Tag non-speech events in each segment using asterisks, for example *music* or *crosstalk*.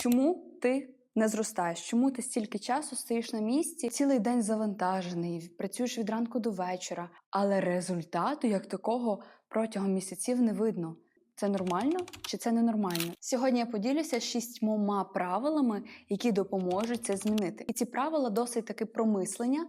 Чому ти не зростаєш? Чому ти стільки часу стоїш на місці, цілий день завантажений, працюєш від ранку до вечора, але результату як такого протягом місяців не видно. Це нормально чи це ненормально? Сьогодні я поділюся шістьмома правилами, які допоможуть це змінити. І ці правила досить таки про мислення.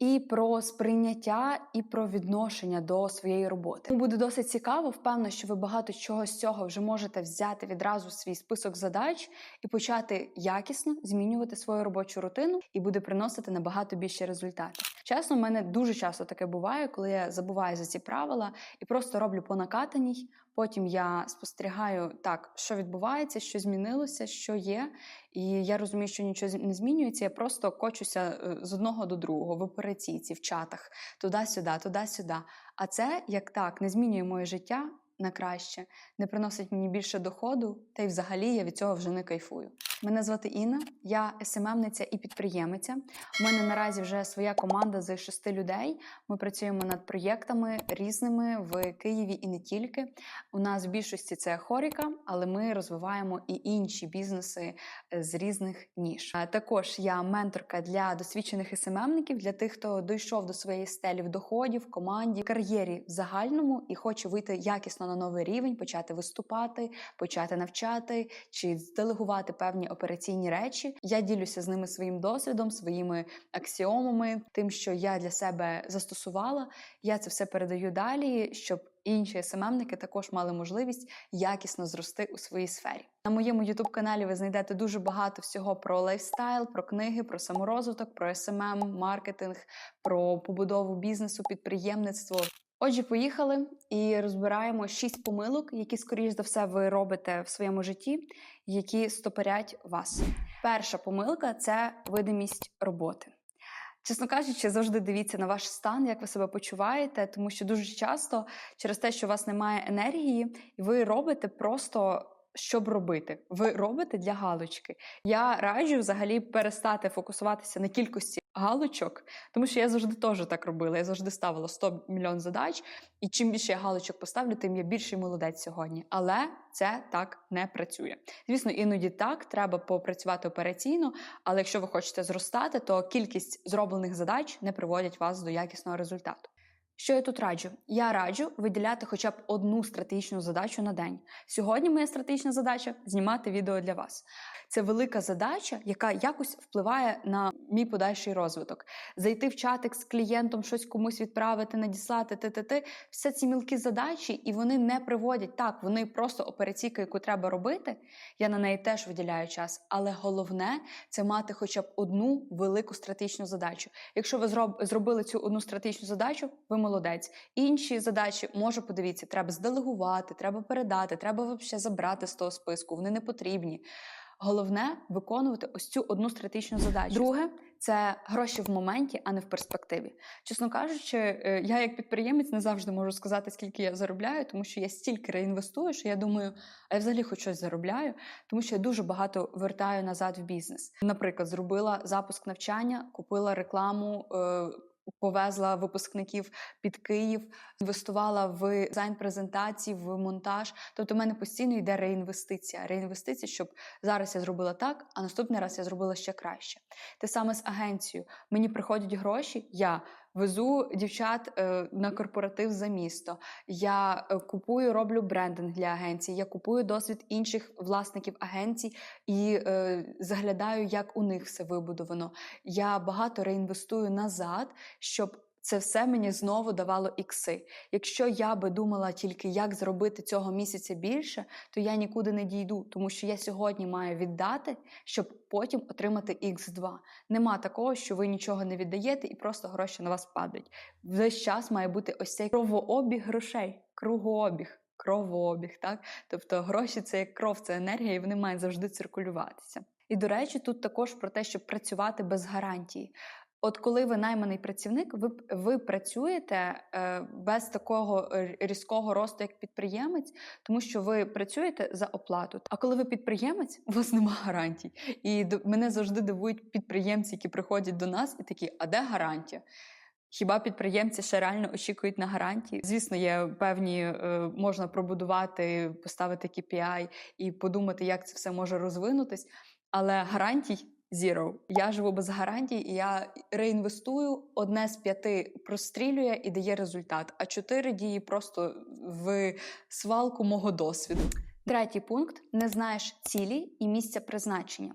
І про сприйняття, і про відношення до своєї роботи буде досить цікаво. Впевнена, що ви багато чого з цього вже можете взяти відразу свій список задач і почати якісно змінювати свою робочу рутину, і буде приносити набагато більше результатів. Чесно, в мене дуже часто таке буває, коли я забуваю за ці правила і просто роблю по накатаній. Потім я спостерігаю так, що відбувається, що змінилося, що є. І я розумію, що нічого не змінюється. Я просто кочуся е, з одного до другого в операційці, в чатах, туди-сюди, туди-сюди. А це як так не змінює моє життя на краще, не приносить мені більше доходу, та й взагалі я від цього вже не кайфую. Мене звати Інна, я СММниця і підприємиця. У мене наразі вже своя команда з шести людей. Ми працюємо над проєктами різними в Києві і не тільки. У нас в більшості це хоріка, але ми розвиваємо і інші бізнеси е, з різних ніж. Також я менторка для досвідчених СММників, для тих, хто дійшов до своєї стелі в доході, в команді, кар'єрі в загальному і хоче вийти якісно на новий рівень, почати виступати, почати навчати чи делегувати певні операційні речі. Я ділюся з ними своїм досвідом, своїми аксіомами, тим, що я для себе застосувала. Я це все передаю далі, щоб інші СММники також мали можливість якісно зрости у своїй сфері. На моєму youtube каналі ви знайдете дуже багато всього про лайфстайл, про книги, про саморозвиток, про СММ, маркетинг, про побудову бізнесу, підприємництво. Отже, поїхали і розбираємо шість помилок, які, скоріш за все, ви робите в своєму житті, які стопорять вас. Перша помилка це видимість роботи. Чесно кажучи, завжди дивіться на ваш стан, як ви себе почуваєте, тому що дуже часто через те, що у вас немає енергії, ви робите просто. Щоб робити, ви робите для галочки. Я раджу взагалі перестати фокусуватися на кількості галочок, тому що я завжди теж так робила. Я завжди ставила 100 мільйон задач, і чим більше я галочок поставлю, тим я більший молодець сьогодні. Але це так не працює. Звісно, іноді так треба попрацювати операційно, але якщо ви хочете зростати, то кількість зроблених задач не приводять вас до якісного результату. Що я тут раджу? Я раджу виділяти хоча б одну стратегічну задачу на день. Сьогодні моя стратегічна задача знімати відео для вас. Це велика задача, яка якось впливає на мій подальший розвиток. Зайти в чатик з клієнтом, щось комусь відправити, надіслати, т-т-т. все ці мілкі задачі, і вони не приводять так. Вони просто операційка, яку треба робити. Я на неї теж виділяю час. Але головне це мати хоча б одну велику стратегічну задачу. Якщо ви зробили цю одну стратегічну задачу, ви молодець. Інші задачі можу подивіться, треба зделегувати, треба передати, треба взагалі забрати з того списку. Вони не потрібні. Головне виконувати ось цю одну стратегічну задачу. Друге це гроші в моменті, а не в перспективі. Чесно кажучи, е, я як підприємець не завжди можу сказати, скільки я заробляю, тому що я стільки реінвестую, що я думаю, а я взагалі хоч щось заробляю, тому що я дуже багато вертаю назад в бізнес. Наприклад, зробила запуск навчання, купила рекламу. Повезла випускників під Київ, інвестувала в дизайн презентації, в монтаж. Тобто, в мене постійно йде реінвестиція. Реінвестиція, щоб зараз я зробила так, а наступний раз я зробила ще краще. Те саме з агенцією. Мені приходять гроші, я везу дівчат е, на корпоратив за місто. Я е, купую, роблю брендинг для агенції. Я купую досвід інших власників агенцій і е, заглядаю, як у них все вибудовано. Я багато реінвестую назад, щоб це все мені знову давало ікси. Якщо я би думала тільки, як зробити цього місяця більше, то я нікуди не дійду, тому що я сьогодні маю віддати, щоб потім отримати х 2 Нема такого, що ви нічого не віддаєте і просто гроші на вас падають. Весь час має бути ось цей кровообіг грошей, кругообіг. Кровообіг, так? Тобто гроші це як кров, це енергія, і вони мають завжди циркулюватися. І до речі, тут також про те, щоб працювати без гарантії. От коли ви найманий працівник, ви ви працюєте е, без такого різкого росту, як підприємець, тому що ви працюєте за оплату. А коли ви підприємець, у вас немає гарантій. І до, мене завжди дивують підприємці, які приходять до нас і такі: а де гарантія? Хіба підприємці ще реально очікують на гарантії? Звісно, є певні, е, можна пробудувати, поставити KPI і подумати, як це все може розвинутись, але гарантій zero. Я живу без гарантій, і я реінвестую. Одне з п'яти прострілює і дає результат, а чотири дії просто в свалку мого досвіду. Третій пункт: не знаєш цілі і місця призначення.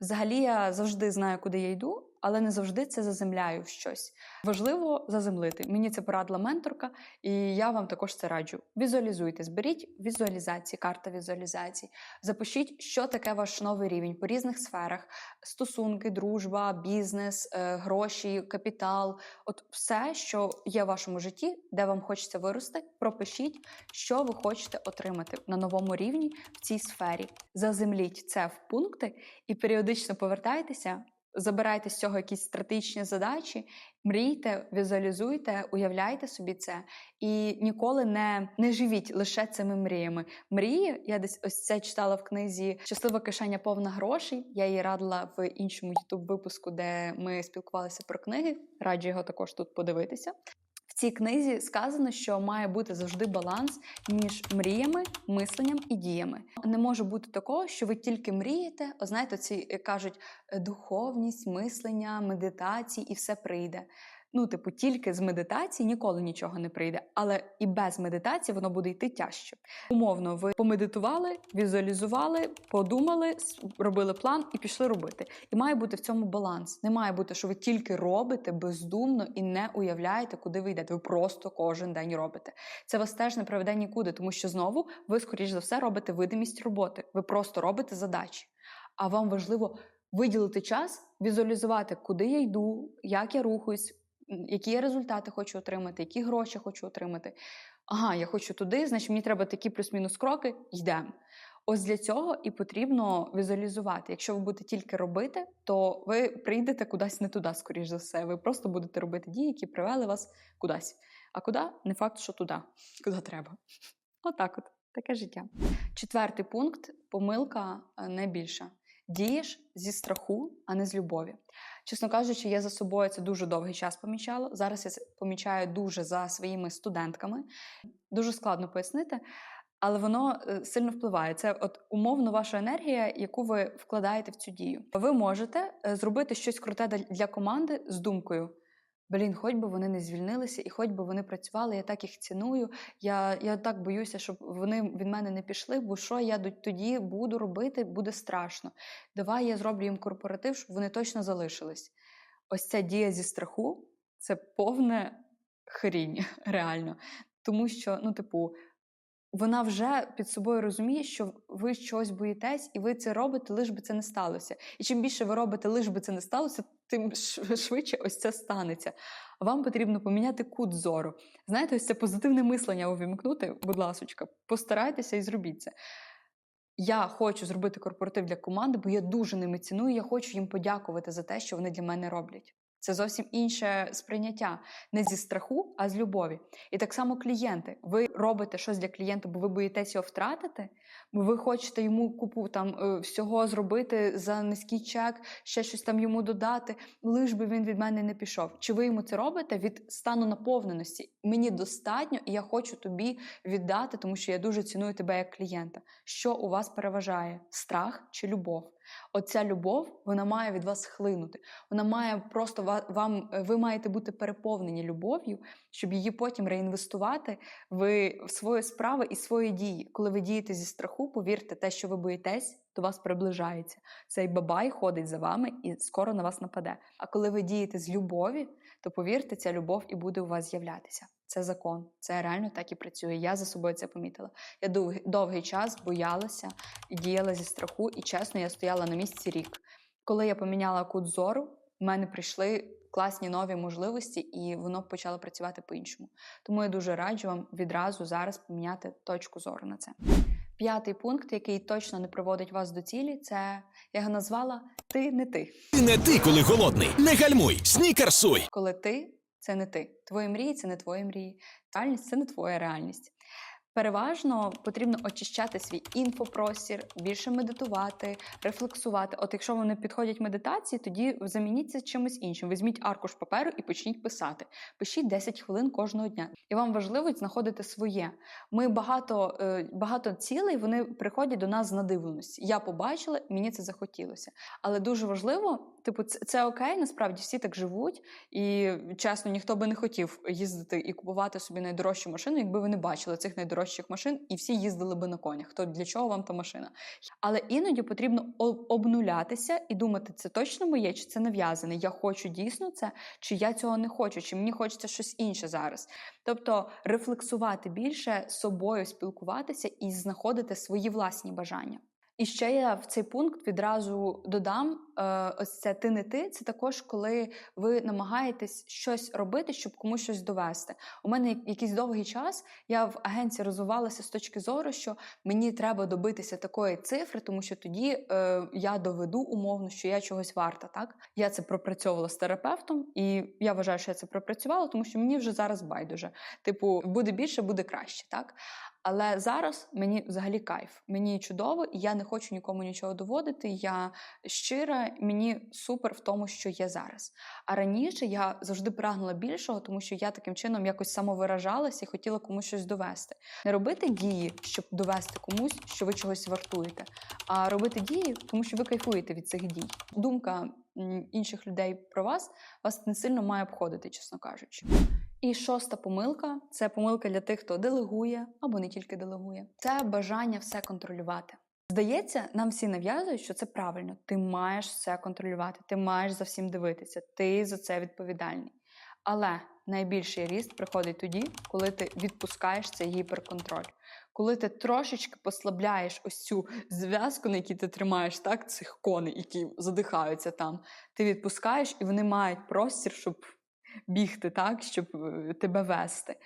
Взагалі, я завжди знаю, куди я йду, але не завжди це заземляю в щось. Важливо заземлити. Мені це порадила менторка, і я вам також це раджу. Візуалізуйте, зберіть візуалізації, карта візуалізації. Запишіть, що таке ваш новий рівень по різних сферах: стосунки, дружба, бізнес, е, гроші, капітал. От все, що є в вашому житті, де вам хочеться вирости, пропишіть, що ви хочете отримати на новому рівні в цій сфері. Заземліть це в пункти і періодично повертайтеся. Забирайте з цього якісь стратегічні задачі, мрійте, візуалізуйте, уявляйте собі це і ніколи не, не живіть лише цими мріями. Мрії, я десь ось це читала в книзі Щаслива кишеня повна грошей. Я її радила в іншому youtube випуску, де ми спілкувалися про книги. Раджу його також тут подивитися. Цій книзі сказано, що має бути завжди баланс між мріями, мисленням і діями. Не може бути такого, що ви тільки мрієте. О, знаєте, ці е, кажуть е, духовність, мислення, медитації, і все прийде. Ну, типу, тільки з медитації ніколи нічого не прийде, але і без медитації воно буде йти тяжче. Умовно, ви помедитували, візуалізували, подумали, робили план і пішли робити. І має бути в цьому баланс. Не має бути, що ви тільки робите бездумно і не уявляєте, куди ви йдете. Ви просто кожен день робите. Це вас теж не приведе нікуди, тому що знову ви, скоріш за все, робите видимість роботи. Ви просто робите задачі. А вам важливо виділити час, візуалізувати, куди я йду, як я рухаюсь, які я результати хочу отримати, які гроші хочу отримати. Ага, я хочу туди, значить мені треба такі плюс-мінус кроки, йдемо. Ось для цього і потрібно візуалізувати. Якщо ви будете тільки робити, то ви прийдете кудись не туди, скоріш за все. Ви просто будете робити дії, які привели вас кудись. А куди? Не факт, що туди, куди треба. Отак от, таке життя. Четвертий пункт помилка е, не більша. Дієш зі страху, а не з любові. Чесно кажучи, я за собою це дуже довгий час помічала. Зараз я це помічаю дуже за своїми студентками. Дуже складно пояснити, але воно е, сильно впливає. Це от умовно ваша енергія, яку ви вкладаєте в цю дію. Ви можете е, зробити щось круте для- для команди з думкою. Блін, хоч би вони не звільнилися, і хоч би вони працювали, я так їх ціную. Я, я так боюся, щоб вони від мене не пішли, бо що я тоді буду робити, буде страшно. Давай я зроблю їм корпоратив, щоб вони точно залишились. Ось ця дія зі страху це повне хрінь, *laughs* реально. Тому що, ну, типу, вона вже під собою розуміє, що ви чогось боїтесь, і ви це робите, лиш би це не сталося. І чим більше ви робите, лиш би це не сталося, тим швидше ось це станеться. Вам потрібно поміняти кут зору. Знаєте, ось це позитивне мислення увімкнути, будь ласочка, постарайтеся і зробіть це. Я хочу зробити корпоратив для команди, бо я дуже ними ціную. Я хочу їм подякувати за те, що вони для мене роблять. Це зовсім інше сприйняття не зі страху, а з любові. І так само клієнти. Ви робите щось для клієнта, бо ви боїтесь його втратити, бо ви хочете йому купу там е, всього зробити за низький чек, ще щось там йому додати, лиш би він від мене не пішов. Чи ви йому це робите від стану наповненості? Мені достатньо, і я хочу тобі віддати, тому що я дуже ціную тебе як клієнта. Що у вас переважає? Страх чи любов? Оця любов вона має від вас хлинути. Вона має просто вам, е, ви маєте бути переповнені любов'ю, щоб її потім реінвестувати в свої справи і свої дії. Коли ви дієте зі страху, повірте, те, що ви боїтесь, до вас приближається. Цей бабай ходить за вами і скоро на вас нападе. А коли ви дієте з любові, то повірте, ця любов і буде у вас з'являтися. Це закон, це реально так і працює. Я за собою це помітила. Я довгий, довгий час боялася і діяла зі страху, і чесно, я стояла на місці рік. Коли я поміняла кут зору, в мене прийшли класні нові можливості, і воно почало працювати по-іншому. Тому я дуже раджу вам відразу зараз поміняти точку зору на це. П'ятий пункт, який точно не приводить вас до цілі, це я його назвала Ти не ти. Ти не ти, коли голодний. Не гальмуй, снікерсуй. Коли ти це не ти. Твої мрії це не твої мрії. Реальність це не твоя реальність. Переважно потрібно очищати свій інфопростір, більше медитувати, рефлексувати. От якщо не підходять медитації, тоді замініться чимось іншим. Візьміть аркуш паперу і почніть писати. Пишіть 10 хвилин кожного дня. І вам важливо знаходити своє. Ми багато, е, багато цілей вони приходять до нас з надивленості. Я побачила, мені це захотілося. Але дуже важливо, типу, це, це окей, насправді всі так живуть. І чесно, ніхто би не хотів їздити і купувати собі найдорожчу машину, якби ви не бачили цих найдорожчих машин, і всі їздили би на конях. То для чого вам та машина? Але іноді потрібно обнулятися і думати, це точно моє, чи це нав'язане. Я хочу дійсно це, чи я цього не хочу, чи мені хочеться щось інше зараз. Тобто рефлексувати більше собою, спілкуватися і знаходити свої власні бажання. І ще я в цей пункт відразу додам: е, ось це ти не ти. Це також коли ви намагаєтесь щось робити, щоб комусь щось довести. У мене якийсь довгий час я в агенції розвивалася з точки зору, що мені треба добитися такої цифри, тому що тоді е, я доведу умовно, що я чогось варта. Так я це пропрацьовувала з терапевтом, і я вважаю, що я це пропрацювала, тому що мені вже зараз байдуже. Типу, буде більше, буде краще, так. Але зараз мені взагалі кайф, мені чудово, і я не хочу нікому нічого доводити. Я щира, мені супер в тому, що є зараз. А раніше я завжди прагнула більшого, тому що я таким чином якось самовиражалася і хотіла комусь щось довести. Не робити дії, щоб довести комусь, що ви чогось вартуєте, а робити дії, тому що ви кайфуєте від цих дій. Думка інших людей про вас вас не сильно має обходити, чесно кажучи. І шоста помилка це помилка для тих, хто делегує або не тільки делегує. Це бажання все контролювати. Здається, нам всі нав'язують, що це правильно. Ти маєш все контролювати, ти маєш за всім дивитися, ти за це відповідальний. Але найбільший ріст приходить тоді, коли ти відпускаєш цей гіперконтроль. Коли ти трошечки послабляєш ось цю зв'язку, на якій ти тримаєш так, цих коней, які задихаються там, ти відпускаєш, і вони мають простір, щоб бігти, так, щоб е, тебе вести.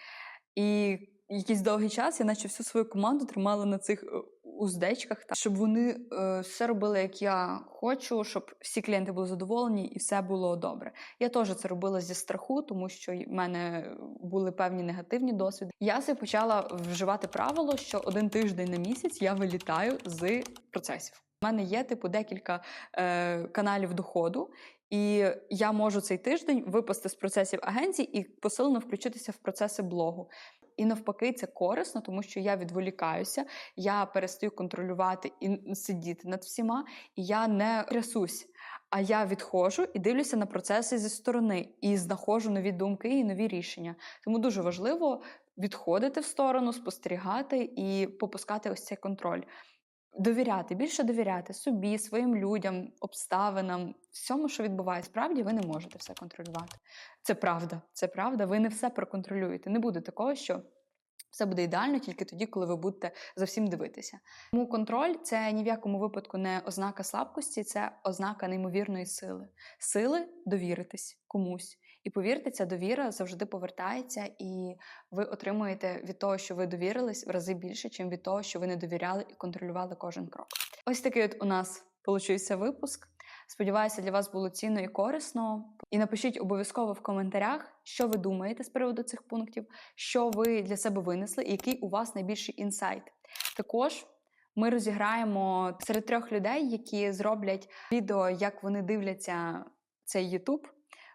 І якийсь довгий час я наче всю свою команду тримала на цих е, уздечках, так, щоб вони е, все робили, як я хочу, щоб всі клієнти були задоволені і все було добре. Я теж це робила зі страху, тому що в мене були певні негативні досвіди. Я собі почала вживати правило, що один тиждень на місяць я вилітаю з процесів. У мене є типу декілька е, каналів доходу, і я можу цей тиждень випасти з процесів агенції і посилено включитися в процеси блогу. І навпаки, це корисно, тому що я відволікаюся, я перестаю контролювати і сидіти над всіма, і я не трясусь. А я відходжу і дивлюся на процеси зі сторони і знаходжу нові думки і нові рішення. Тому дуже важливо відходити в сторону, спостерігати і попускати ось цей контроль. Довіряти, більше довіряти собі, своїм людям, обставинам, всьому, що відбувається. Справді ви не можете все контролювати. Це правда, це правда. Ви не все проконтролюєте. Не буде такого, що все буде ідеально тільки тоді, коли ви будете за всім дивитися. Тому контроль це ні в якому випадку не ознака слабкості, це ознака неймовірної сили. Сили довіритись комусь. І повірте, ця довіра завжди повертається, і ви отримуєте від того, що ви довірились, в рази більше, ніж від того, що ви не довіряли і контролювали кожен крок. Ось такий от у нас получився випуск. Сподіваюся, для вас було цінно і корисно. І напишіть обов'язково в коментарях, що ви думаєте з приводу цих пунктів, що ви для себе винесли, і який у вас найбільший інсайт. Також ми розіграємо серед трьох людей, які зроблять відео, як вони дивляться цей YouTube.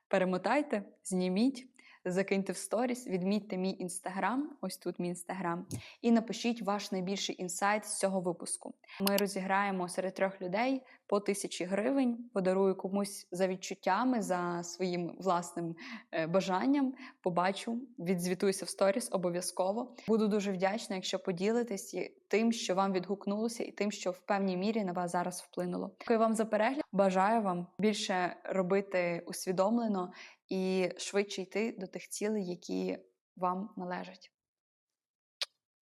Перемотайте, зніміть, закиньте в сторіс, відмітьте мій інстаграм, ось тут мій інстаграм, і напишіть ваш найбільший інсайт з цього випуску. Ми розіграємо серед трьох людей по тисячі гривень, подарую комусь за відчуттями, за своїм власним е, бажанням. Побачу, відзвітуюся в сторіс обов'язково. Буду дуже вдячна, якщо поділитесь тим, що вам відгукнулося, і тим, що в певній мірі на вас зараз вплинуло. Дякую вам за перегляд. Бажаю вам більше робити усвідомлено і швидше йти до тих цілей, які вам належать.